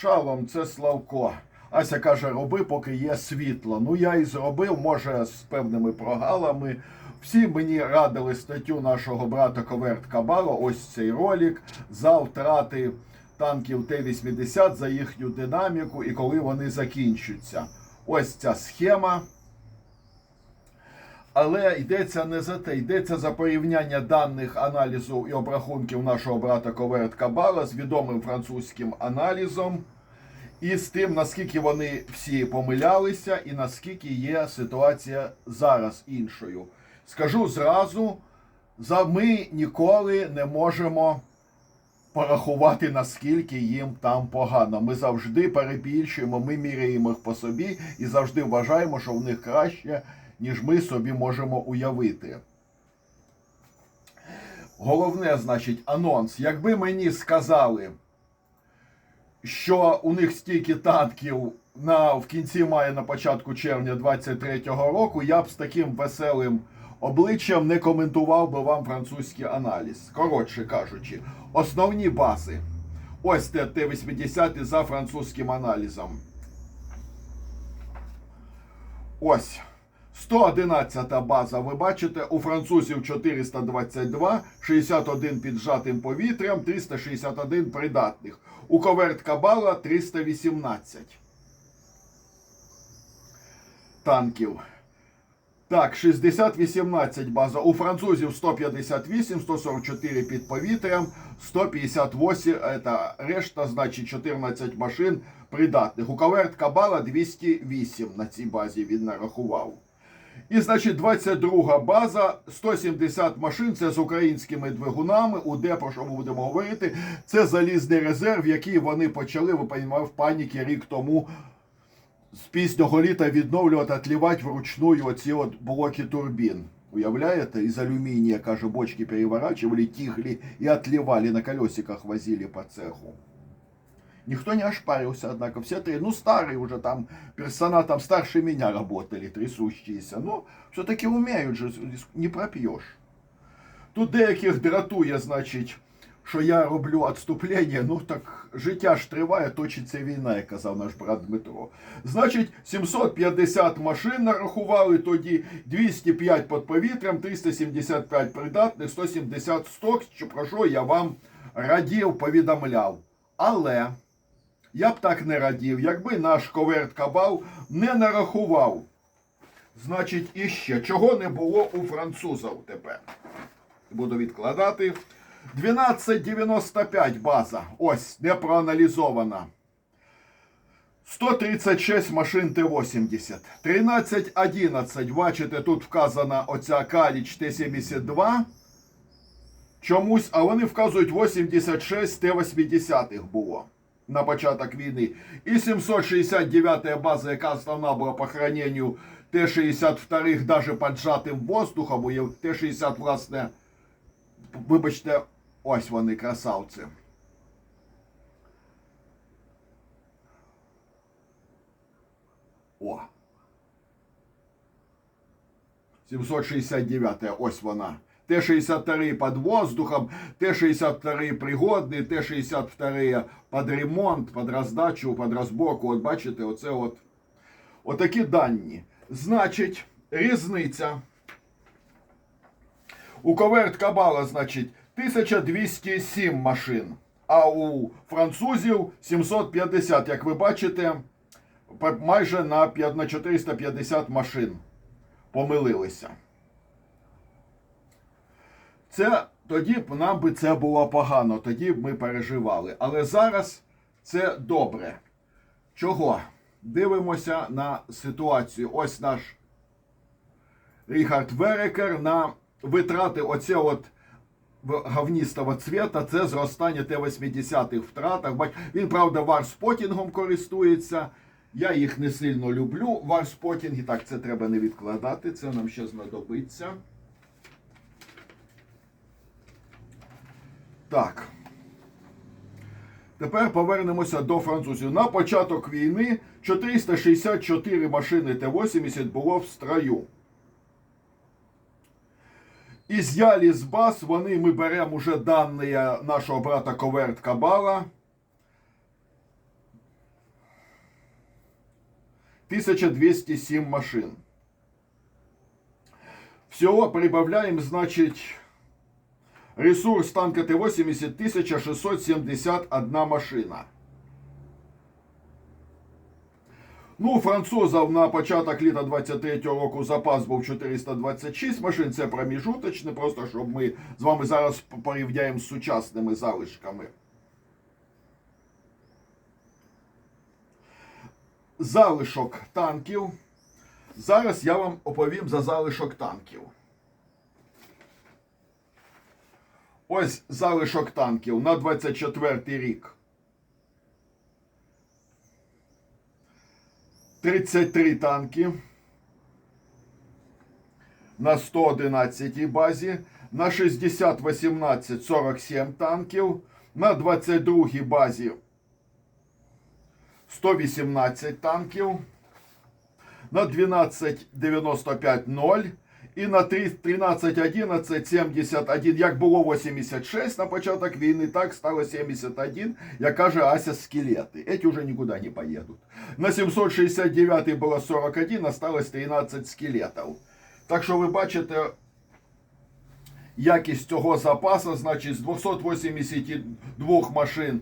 Шалом, це Славко. Ася каже, роби, поки є світло. Ну я і зробив, може, з певними прогалами. Всі мені радили статтю нашого брата Коверт Кабало, ось цей ролик, за втрати танків Т-80, за їхню динаміку і коли вони закінчаться. Ось ця схема. Але йдеться не за те, йдеться за порівняння даних аналізу і обрахунків нашого брата Коверт Кабала з відомим французьким аналізом і з тим, наскільки вони всі помилялися, і наскільки є ситуація зараз іншою. Скажу зразу, за ми ніколи не можемо порахувати, наскільки їм там погано. Ми завжди перебільшуємо, ми міряємо їх по собі і завжди вважаємо, що в них краще, ніж ми собі можемо уявити. Головне, значить, анонс. Якби мені сказали, що у них стільки танків на, в кінці мая, на початку червня 23-го року, я б з таким веселим обличчям не коментував би вам французький аналіз. Коротше кажучи, основні бази. Ось те Т-80 за французьким аналізом. Ось. 111 база, ви бачите, у французів 422, 61 піджатим повітрям, 361 придатних. У Коверт Кабала 318 танків. Так, 60-18 база. У французів 158, 144 під повітрям, 158, это решта, значить 14 машин придатних. У Коверт Кабала 208 на цій базі він нарахував. І, значить, 22 база, 170 машин, це з українськими двигунами, у де, про що ми будемо говорити, це залізний резерв, який вони почали, в паніки рік тому з пізнього літа відновлювати, отлівати вручную оці от блоки турбін. Уявляєте? Із алюмінія, каже, бочки переворачивали, тихли и отливали, на колесиках возили по цеху. Никто не ошпарился, однако. Все три, ну, старые уже там, персона там старше меня работали, трясущиеся. Но все-таки умеют же, не пропьешь. Тут деяких дратує, значить, що я роблю відступлення. Ну так життя ж триває, точиться війна, як казав наш брат Дмитро. Значить, 750 машин нарахували тоді, 205 під повітрям, 375 придатних, 170 сток, що про що я вам радів, повідомляв. Але я б так не радів, якби наш коверт Кабал не нарахував. Значить, іще чого не було у французів тепер. Буду відкладати. 1295 база. Ось, не проаналізована. 136 машин Т-80. 1311. Бачите, тут вказана оця каліч Т-72. Чомусь, а вони вказують 86 Т-80 було на початок війни. І 769 база, яка основна була по храненню Т-62 даже поджатим воздухом, бо Т-60, власне, вибачте, ось вони, красавці. О. 769, ось вона. Т-62 під воздухом, Т-62 пригодний, Т-62 під ремонт, під роздачу, під розборку. От бачите, оце от. Отакі дані. Значить, різниця. У Коверт Кабала, значить, 1207 машин, а у французів 750, як ви бачите, майже на 450 машин помилилися. Це тоді б нам би це було погано, тоді б ми переживали. Але зараз це добре. Чого? Дивимося на ситуацію. Ось наш Ріхард Верекер на витрати оце от говністого цвета, це зростання Т-80 втратах. Він, правда, варспотінгом користується. Я їх не сильно люблю. Варспотінги, так, це треба не відкладати, це нам ще знадобиться. Так. Тепер повернемося до французів. На початок війни 464 машини Т-80 було в строю. Із Ялі з баз вони ми беремо уже дані нашого брата Коверт Кабала. 1207 машин. Всього прибавляємо, значить, ресурс танка Т-80 1671 машина. Ну, у французів на початок літа 23-го року запас був 426 машин. Це проміжуточне, просто щоб ми з вами зараз порівняємо з сучасними залишками. Залишок танків. Зараз я вам оповім за залишок танків. Ось залишок танків на 24 рік. 33 танки. На 111 базі, на 60 18 47 танків, на 22 базі 118 танків, на 12 95 0 і на 13 11 71, як було 86 на початок війни, так стало 71, як каже Ася скелети. Эти уже никуда не поедут. На 769 було 41, осталось 13 скелетів. Так що ви бачите, якість цього запасу, значить, з 282 машин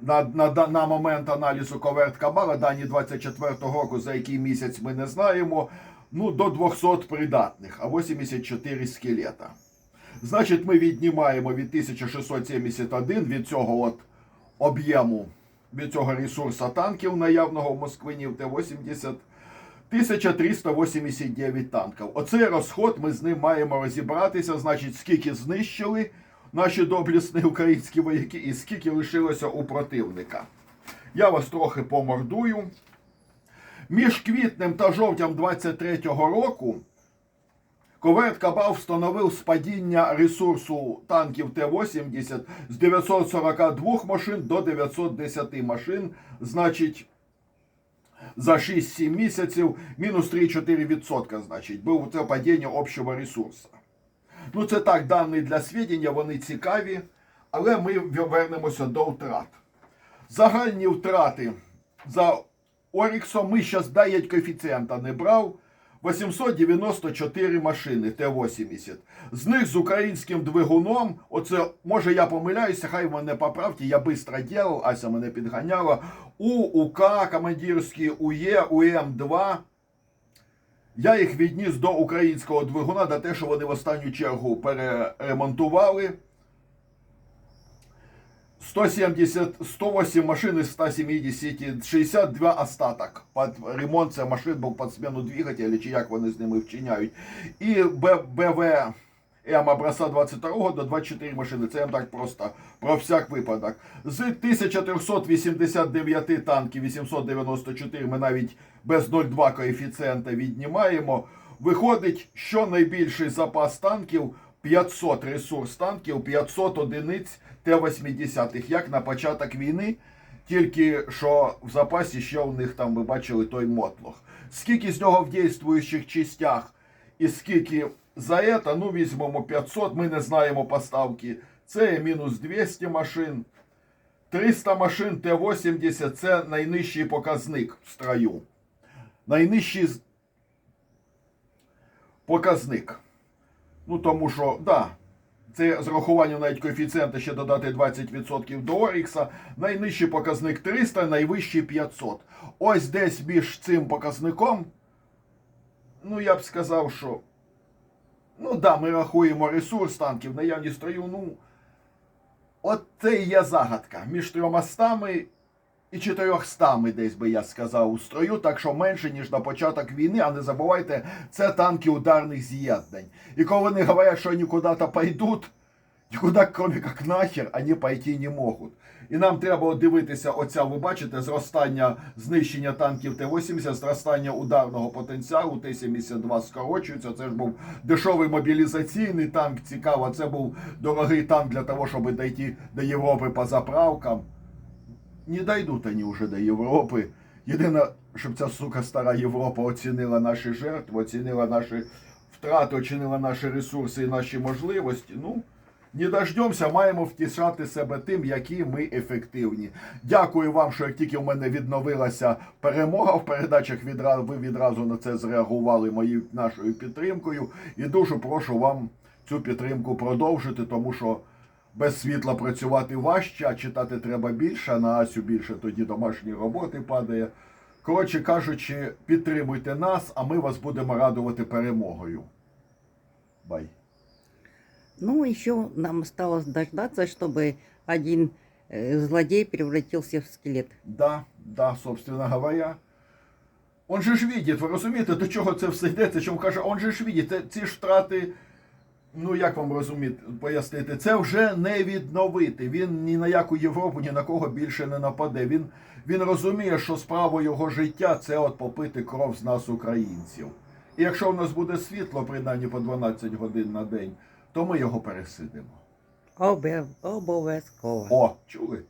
на, на, на, момент аналізу коверт Кабара, дані 24-го року, за який місяць ми не знаємо, ну, до 200 придатних, а 84 скелета. Значить, ми віднімаємо від 1671 від цього от об'єму, від цього ресурсу танків наявного в Москвині в Т-80, 1389 танків. Оцей розход ми з ним маємо розібратися, значить, скільки знищили наші доблісні українські вояки і скільки лишилося у противника. Я вас трохи помордую. Між квітнем та жовтнем 23-го року Коверт Кабал встановив спадіння ресурсу танків Т-80 з 942 машин до 910 машин, значить, за 6-7 місяців мінус 3-4%, значить, був це падіння общого ресурсу. Ну, це так, дані для свідчення, вони цікаві, але ми вернемося до втрат. Загальні втрати за Оріксом ми зараз дають коефіцієнта не брав. 894 машини Т-80. З них з українським двигуном, оце, може я помиляюся, хай мене поправте, я швидко робив, Ася мене підганяла. У, УК, командирські УЄ, УМ-2. Я їх відніс до українського двигуна, до те, що вони в останню чергу переремонтували. 170, 108 машин из 170, 62 остаток. Під ремонт це машин був під зміну двигателя, чи як вони з ними вчиняють. І БВ М образца 22 до 24 машини. Це я так просто про всяк випадок. З 1389 танків 894 ми навіть без 0,2 коефіцієнта віднімаємо. Виходить, що найбільший запас танків 500 ресурс танків, 500 одиниць Т-80, як на початок війни, тільки що в запасі ще у них там ви бачили той мотлох. Скільки з нього в дійствуючих частях і скільки за це, ну візьмемо 500, ми не знаємо поставки. Це мінус 200 машин. 300 машин Т-80 це найнижчий показник в строю. Найнижчий показник. Ну, тому що, да, це з рахуванням навіть коефіцієнта ще додати 20% до Орікса. Найнижчий показник 300, найвищий 500. Ось десь між цим показником, ну я б сказав, що. Ну да, ми рахуємо ресурс танків, наявність строю, ну. От це і є загадка. Між 300 і 400 десь би я сказав у строю, так що менше, ніж на початок війни, а не забувайте, це танки ударних з'єднань. І коли вони говорять, що вони куди-то пойдуть, нікуди, кроме як нахер, вони пойти не можуть. І нам треба дивитися, оця, ви бачите, зростання знищення танків Т-80, зростання ударного потенціалу, Т-72 скорочується. Це ж був дешевий мобілізаційний танк, цікаво. Це був дорогий танк для того, щоб дійти до Європи по заправкам. Не дойдуть вони вже до Європи. Єдине, щоб ця сука стара Європа оцінила наші жертви, оцінила наші втрати, оцінила наші ресурси і наші можливості. Ну, не дождемося, маємо втішати себе тим, які ми ефективні. Дякую вам, що як тільки в мене відновилася перемога в передачах, відразу ви відразу на це зреагували моєю нашою підтримкою. І дуже прошу вам цю підтримку продовжити, тому що без світла працювати важче, а читати треба більше, а на Асю більше тоді домашньої роботи падає. Коротше кажучи, підтримуйте нас, а ми вас будемо радувати перемогою. Бай. Ну, еще нам осталось дождаться, чтобы один э, злодей превратился в скелет. Да, да, собственно говоря. Он же ж видить, ви розумієте, до чого це все йдеться, чому каже, он же ж видить, це, ці ж втрати, ну як вам розуміти, пояснити, це вже не відновити. Він ні на яку Європу, ні на кого більше не нападе. Він, він розуміє, що справа його життя це от попити кров з нас, українців. І якщо в нас буде світло, принаймні по 12 годин на день, то ми його пересидимо. Обов'язково. О, чули?